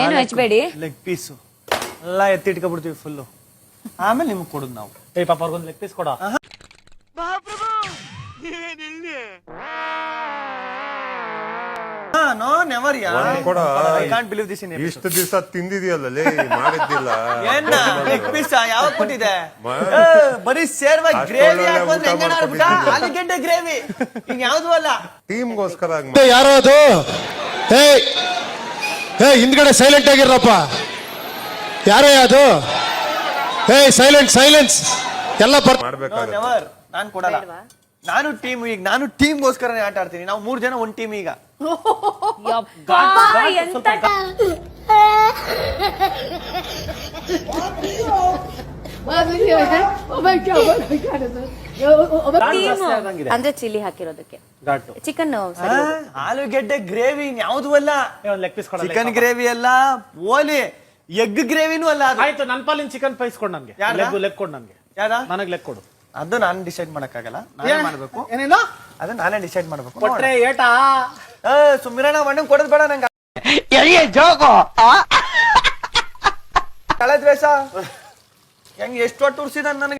ಏನು ಹಚ್ಬೇಡಿ? Leg piece ಎಲ್ಲ ಎತ್ತಿಟ್ಕೊಬಿಡ್ತೀವಿ full ಆಮೇಲೆ ನಿಮ್ಗೆ ಕೊಡೋದು ನಾವು. ಏ ಪಾಪ ಅವ್ರಿಗೊಂದು ಲೆಗ್ ಪೀಸ್ ಕೊಡ. ನೋ ನೆವರ್ ಯಾ ಕೊಡ. ಐ ಕಾಂಟ್ ಬಿಲೀವ್ ದಿಸ್ ಇನ್ ಇಷ್ಟು ದಿವಸ ತಿಂದಿದೆಯಲ್ಲ ಲೇ ಮಾಡಿದ್ದಿಲ್ಲ. ಏನ ಲೆಗ್ ಪೀಸ್ ಯಾವಾಗ ಕೊಟ್ಟಿದೆ ಏ, ಬರೀ ಸೇರ್ವಾಗಿ ಗ್ರೇವಿ ಹಾಕೊಂಡ್ರೆ ಹೆಂಗಣ ಆಗ್ಬಿಟ್ಟ ಮಾಡ್ಕೊಟ್ಟಿದ್ದೀನಿ. ಗ್ರೇವಿ ಇನ್ ಯಾವ್ದು ಅಲ್ಲ. ಟೀಮ್ಗೋಸ್ಕರ ಯಾರೋ ಅದು ಹೇ ಹೇ ಹಿಂದ್ಗಡೆ ಸೈಲೆಂಟ್ ಆಗಿರಪ್ಪ ಯಾರೇ ಅದು? ಏಯ್ ಸೈಲೆಂಟ್ ಸೈಲೆನ್ಸ್ ಎಲ್ಲ ಬರ್ ನಾನ್ ಕೊಡಲ್ಲ. ನಾನು ಟೀಮ್ ಈಗ ನಾನು ಟೀಮ್ ಗೋಸ್ಕರನೇ ಆಟ ಆಡ್ತೀನಿ. ನಾವು ಮೂರ್ ಜನ ಒಂದ್ ಟೀಮ್ ಈಗ. ಎಂತ. ಅಂದ್ರೆ ಚಿಲ್ಲಿ ಹಾಕಿರೋದಕ್ಕೆ. ಚಿಕನ್ ಆಲೂಗೆಡ್ಡೆ ಗ್ರೇವಿ ಯಾವ್ದು ಅಲ್ಲ. ಲೆಗ್ ಪೀಸ್ ಕೊಡ ಚಿಕನ್ ಗ್ರೇವಿ ಅಲ್ಲ ಓಲಿ ಎಗ್ ಗ್ರೇವಿನೂ ಅಲ್ಲ ಆಯ್ತು ನನ್ ಪಾಲಿನ ಚಿಕನ್ ಪೈಸ್ ಕೊಡ್ ನನ್ಗೆ? ಲೆಗ್ ಲೆಗ್ ಕೊಡ್ ನನ್ಗೆ. ಯಾವ್ದಾ ನನಗ್ ಲೆಗ್ ಕೊಡು. ಅದು ನಾನು ಡಿಸೈಡ್ ಮಾಡಕ್ಕಾಗಲ್ಲ. ನಾನೇ ಮಾಡ್ಬೇಕು. ಏನೇನು? ಅದು ನಾನೇ ಡಿಸೈಡ್ ಮಾಡ್ಬೇಕು. ಕೊಟ್ರೆ ಏಟಾ? ಸುಮಿರಣ ಮಣ್ಣು ಕೊಡದ್ ಬೇಡ ನಂಗೆ. ಜೋಗೋ ದ್ವೇಷ? ಹೆಂಗ್ ಎಷ್ಟು ಒಟ್ಟು ಉರ್ಸಿದ ನನಗೆ?